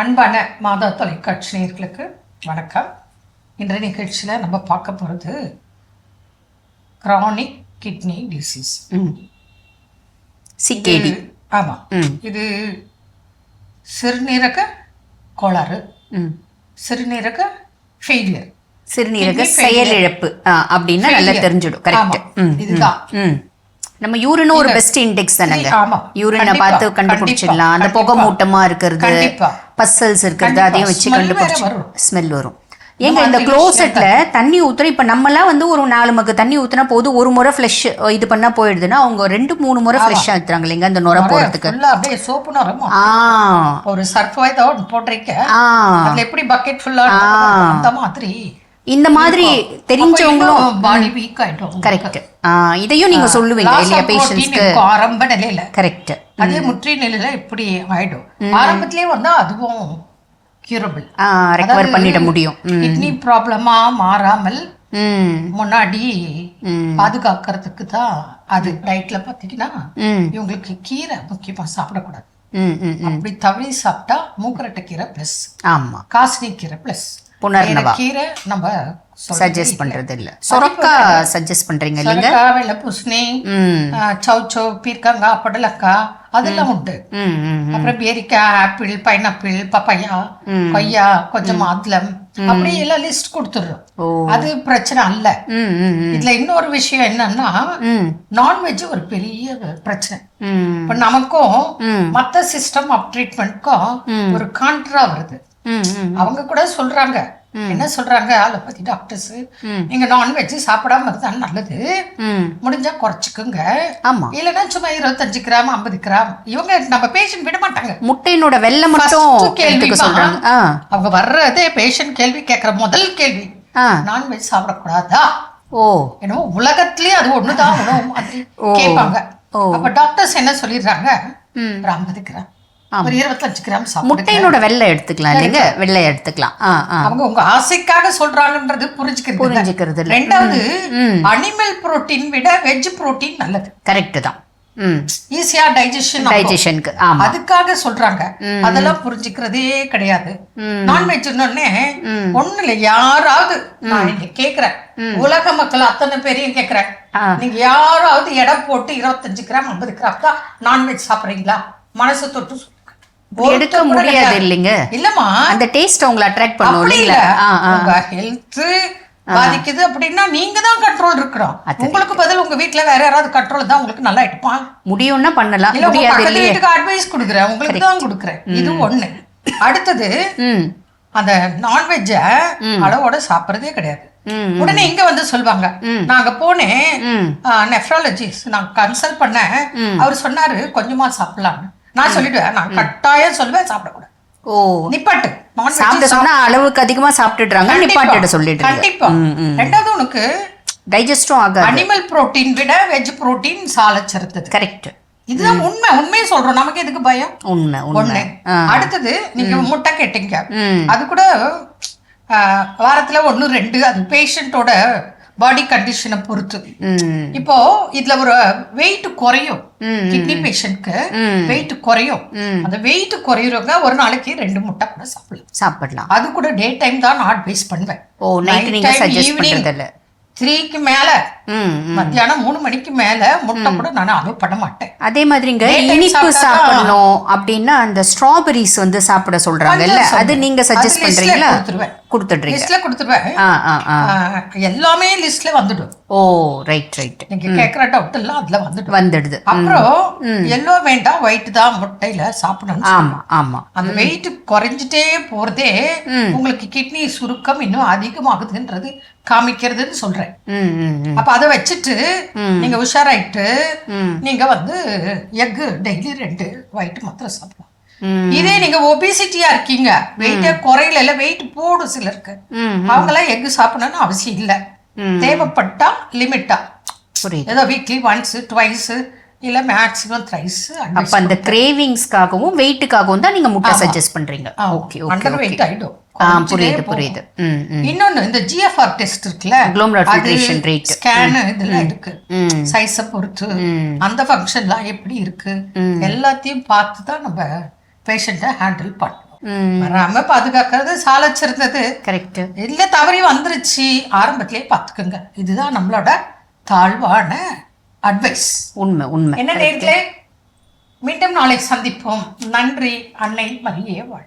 அன்பான மாதா தொலைக்காட்சி நேயர்களுக்கு வணக்கம். இன்றைய நிகழ்ச்சியில் நம்ம பார்க்க போகிறது chronic கிட்னி டிசீஸ் சிகேடி. ஆமாம் இது சிறுநீரக கோளாறு. சிறுநீரக ஃபெயிலியர் சிறுநீரக. செயலிழப்பு. அப்படின்னா நல்லா. தெரிஞ்சிடும். கரெக்ட் இதுதான். நம்ம யூரினும் ஒரு பெஸ்ட் இண்டெக்ஸ் ஆமா. யூரினை பார்த்து கண்டுபிடிச்சிடலாம். அந்த. புகை மூட்டமா இருக்கிறது. பஸ்ஸல்ஸ் இருக்கிறது. அதையும் வச்சு கண்டுபிடிச்சு. ஸ்மெல் வரும். ஏங்க இந்த க்ளோசெட்ல தண்ணி ஊத்துற இப்ப நம்மலாம் வந்து ஒரு நாலு மக்கு தண்ணி ஊத்துனா போதும் ஒரு முறை ஃப்ளஷ் இது பண்ணா போயிடுதுன்னா அவங்க ரெண்டு மூணு முறை ஃப்ளஷ் ஆத்துறாங்க இல்லைங்க அந்த நுர போறதுக்கு ஃபுல்லாக அப்படியே சோப்பு நரமா ஒரு சர்ஃப் ஏதோ ஒன்று போட்டிருக்க. ஆ. அதுல எப்படி பக்கெட் ஃபுல்லா அந்த மாதிரி. இந்த மாதிரி தெரிஞ்சவங்களும் பாடி வீக் ஆயிடும் கரெக்ட் இதையும் நீங்க சொல்லுவீங்க இல்லையா பேஷண்ட்ஸ்க்கு ஆரம்ப நிலையில. கரெக்ட் அதே முற்றி நிலையில இப்படி ஆயிடும். ஆரம்பத்திலே வந்தா அதுவும் கியூரபிள் ரெக்கவர் பண்ணிட முடியும். கிட்னி ப்ராப்ளமா மாறாமல் முன்னாடி. பாதுகாக்கிறதுக்கு தான் அது டயட்ல பாத்தீங்கன்னா இவங்களுக்கு கீரை முக்கியமா சாப்பிடக்கூடாது. அப்படி தவறி சாப்பிட்டா மூக்கரட்டை கீரை பிளஸ் ஆமா. காசினி கீரை பிளஸ் புனர்னவா கீரை நம்ம சஜஸ்ட் பண்றது இல்ல சொரக்கா சஜஸ்ட் பண்றீங்க இல்லைங்க? வெள்ளை பூசணி சௌச்சோ பீர்க்கங்காய் படலக்காய் அதெல்லாம் உண்டு. அப்புறம் பேரிக்காய் ஆப்பிள் பைனாப்பிள் பப்பாயா கொய்யா கொஞ்சம் மாதுளம் அப்படி எல்லாம் லிஸ்ட் கொடுத்துடுறோம். அது பிரச்சனை அல்ல. இதுல இன்னொரு விஷயம் என்னன்னா நான்வெஜ் ஒரு பெரிய பிரச்சனை. இப்ப நமக்கும். மத்த சிஸ்டம் ஆஃப் ட்ரீட்மெண்ட்க்கும் ஒரு கான்ட்ரா வருது. அவங்க கூட சொல்றாங்க. என்ன சொல்றாங்க? Allopathy doctors. நீங்க நான்வெஜ் சாப்பிடாம இருந்தா நல்லது. முடிஞ்சா குறைச்சிக்குங்க. ஆமா. இல்லைன்னா சும்மா இருபத்தஞ்சு கிராம் ஐம்பது கிராம். இவங்க நம்ம பேஷண்ட் விட மாட்டாங்க. முட்டையினோட வெள்ளை மட்டும் எடுத்துக்க சொல்றாங்க. அவங்க வர்றதே பேஷண்ட் கேள்வி கேட்கிற முதல் கேள்வி. நான்வெஜ் சாப்பிடக்கூடாதா? ஓ. என்னமோ உலகத்திலேயே அது ஒண்ணுதான் உணவு மாதிரி கேட்பாங்க. அப்ப டாக்டர்ஸ் என்ன சொல்லிடுறாங்க. ஒரு ஐம்பது கிராம். ஒரு இருபத்தஞ்சு கிராம் முட்டையினோட வெள்ளை எடுத்துக்கலாம் இல்லைங்க? வெள்ளை எடுத்துக்கலாம். அவங்க உங்க ஆசைக்காக சொல்றாங்கன்றது புரிஞ்சுக்கிறது. புரிஞ்சுக்கிறது. ரெண்டாவது. அனிமல் புரோட்டீன் விட வெஜ் புரோட்டீன் நல்லது. கரெக்ட் தான். ஈஸியா டைஜஷன் டைஜஷனுக்கு அதுக்காக சொல்றாங்க. அதெல்லாம் புரிஞ்சுக்கிறதே கிடையாது. நான்வெஜ் ஒண்ணு இல்ல யாராவது நான் கேக்குறேன். உலக மக்கள் அத்தனை பேரையும் கேக்குறேன். நீங்க யாராவது எடை போட்டு இருபத்தஞ்சு கிராம் ஐம்பது கிராம் தான் நான்வெஜ் சாப்பிடுறீங்களா? மனசு தொட்டு. எடுக்க முடியாது. இல்லைங்க. இல்லம்மா. அந்த டேஸ்ட் உங்களை அட்ராக்ட் பண்ணும் இல்லைங்களா? ஹெல்த் பாதிக்குது அப்படின்னா நீங்க தான் கண்ட்ரோல் இருக்கணும். உங்களுக்கு பதில் உங்க வீட்ல வேற யாராவது கண்ட்ரோல் தான் உங்களுக்கு நல்லா எடுப்பான் முடியும்னா பண்ணலாம். இல்ல பக்கத்து வீட்டுக்கு அட்வைஸ் கொடுக்குறேன். உங்களுக்கு தான் கொடுக்குறேன். இது ஒண்ணு. அடுத்தது அந்த நான்வெஜ்ஜ அளவோட சாப்பிடுறதே கிடையாது. உடனே இங்க வந்து சொல்லுவாங்க நாங்க போனேன். நெஃப்ராலஜிஸ்ட் நான் கன்சல்ட் பண்ணேன். அவர் சொன்னாரு கொஞ்சமா சாப்பிடலாம்னு. நான் சொல்லிடுவேன். நான் கட்டாயம் சொல்லுவேன் சாப்பிடக்கூடாது. ஓ. நிப்பாட்டு. சாப்பிட சொன்னா அளவுக்கு அதிகமா சாப்பிட்டுடுறாங்க. நிப்பாட்டிட சொல்லிடுறாங்க. கண்டிப்பா. ரெண்டாவது உனக்கு டைஜஸ்டும் ஆகாது. அனிமல் புரோட்டீன் விட வெஜ் புரோட்டீன் சால சிறந்தது. கரெக்ட் இதுதான் உண்மை. உண்மையை சொல்றோம். நமக்கு எதுக்கு பயம்? உண்மை ஒண்ணு. அடுத்தது நீங்க முட்டை கேட்டீங்க. அது கூட வாரத்துல ஒண்ணு ரெண்டு அது பேஷண்ட்டோட பாடி கண்டிஷனை பொறுத்து. இப்போ இதுல ஒரு வெயிட் குறையும். கிட்னி பேஷண்ட்க்கு வெயிட் குறையும். அந்த வெயிட் குறையிறவங்க ஒரு நாளைக்கு ரெண்டு முட்டை கூட சாப்பிடலாம். சாப்பிடலாம். அது கூட டே டைம் தான் நான் அட்வைஸ் பண்ணுவேன். ஓ நைட் நீங்க சஜஸ்ட் பண்றது இல்ல த்ரீக்கு மேல. மத்தியானம் மூணு மணிக்கு மேல முட்டை கூட நான் அலோவ் பண்ண மாட்டேன். அதே மாதிரிங்க இனிப்பு சாப்பிடணும் அப்படின்னா அந்த ஸ்ட்ராபெரிஸ் வந்து சாப்பிட சொல்றாங்கல்ல? கொஞ்சம் அது நீங்க சஜஸ்ட் அது பண்றீங்களா. கொடுத்துடுறீங்க. லிஸ்ட்ல கொடுத்துருவேன். எல்லாமே லிஸ்ட்ல வந்துடும். ஓ ரைட் ரைட் நீங்க கேக்குற டவுட் எல்லாம் அதுல வந்துடும். வந்துடுது. அப்புறம் எல்லோ வேண்டாம் ஒயிட் தான் முட்டையில சாப்பிடணும் ஆமா ஆமா. அந்த வெயிட் குறைஞ்சிட்டே போறதே உங்களுக்கு கிட்னி சுருக்கம் இன்னும் அதிகமாகுதுன்றது காமிக்கிறதுன்னு சொல்றேன். அப்ப அதை வச்சுட்டு நீங்க உஷாராயிட்டு நீங்க வந்து எக்கு டெய்லி ரெண்டு ஒயிட் மாத்திரம் சாப்பிடலாம். இதே நீங்க ஒபிசிட்டியா இருக்கீங்க. வெயிட்டே குறையில இல்ல வெயிட் போடும் சிலருக்கு. ம் அவங்களாம் எக்கு சாப்பிடணும்னு அவசியம் இல்ல. தேவைப்பட்டா லிமிட்டா புரியுது. ஏதோ வீக்லி ஒன்ஸ் ட்வைஸ் இல்ல மேக்ஸிமம் த்ரைஸ் அப்ப அந்த கிரேவிங்ஸ்க்காகவும் வெயிட்டுக்காகவும் தான் நீங்க முட்டை சஜஸ்ட் பண்றீங்க. ஓகே ஓகே வெயிட் ஆயிடும். ஆ புரியுது புரியுது. இன்னொன்னு இந்த ஜிஎஃப்ஆர் டெஸ்ட் இருக்குல்ல Glomerular filtration rate. ஸ்கேன் இதெல்லாம் இருக்கு. சைஸை பொறுத்து. அந்த ஃபங்க்ஷன்லாம் எப்படி இருக்கு? எல்லாத்தையும் பார்த்து தான் நம்ம பேஷண்ட்டை ஹேண்டில் பண்ணணும். வராம பாதுகாக்கிறது சால சிறந்தது கரெக்ட் இல்ல தவறி வந்துருச்சு. ஆரம்பத்திலே பார்த்துக்குங்க. இதுதான் நம்மளோட தாழ்வான அட்வைஸ் உண்மை உண்மை. என்ன நேர்களே? மீண்டும் நாளை சந்திப்போம். நன்றி. அன்னை மரியே வாழ்